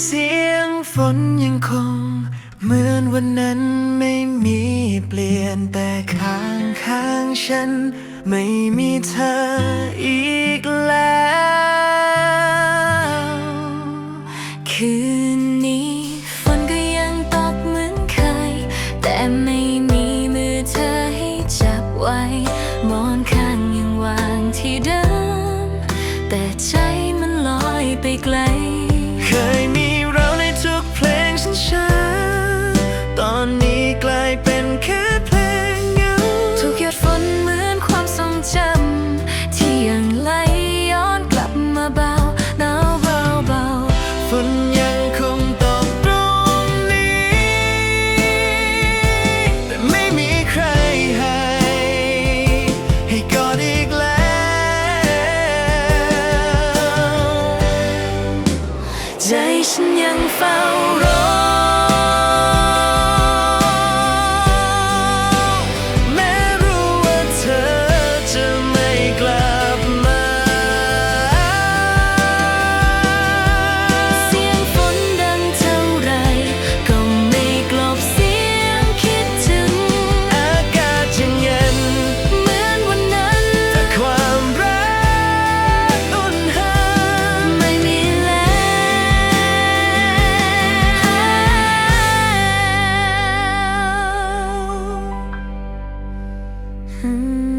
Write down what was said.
เสียงฝนยังคง เหมือนวันนั้นไม่มีเปลี่ยนแต่ข้างข้างฉัน ไม่มีเธออีกแล้ว คืนนี้ฝนก็ยังตกเหมือนเคย แต่ไม่มีมือเธอให้จับไว้ มอนข้างยังวางที่เดิม แต่ใจมันลอยไปไกล เคย ใจฉันยังเฝ้า แล้ว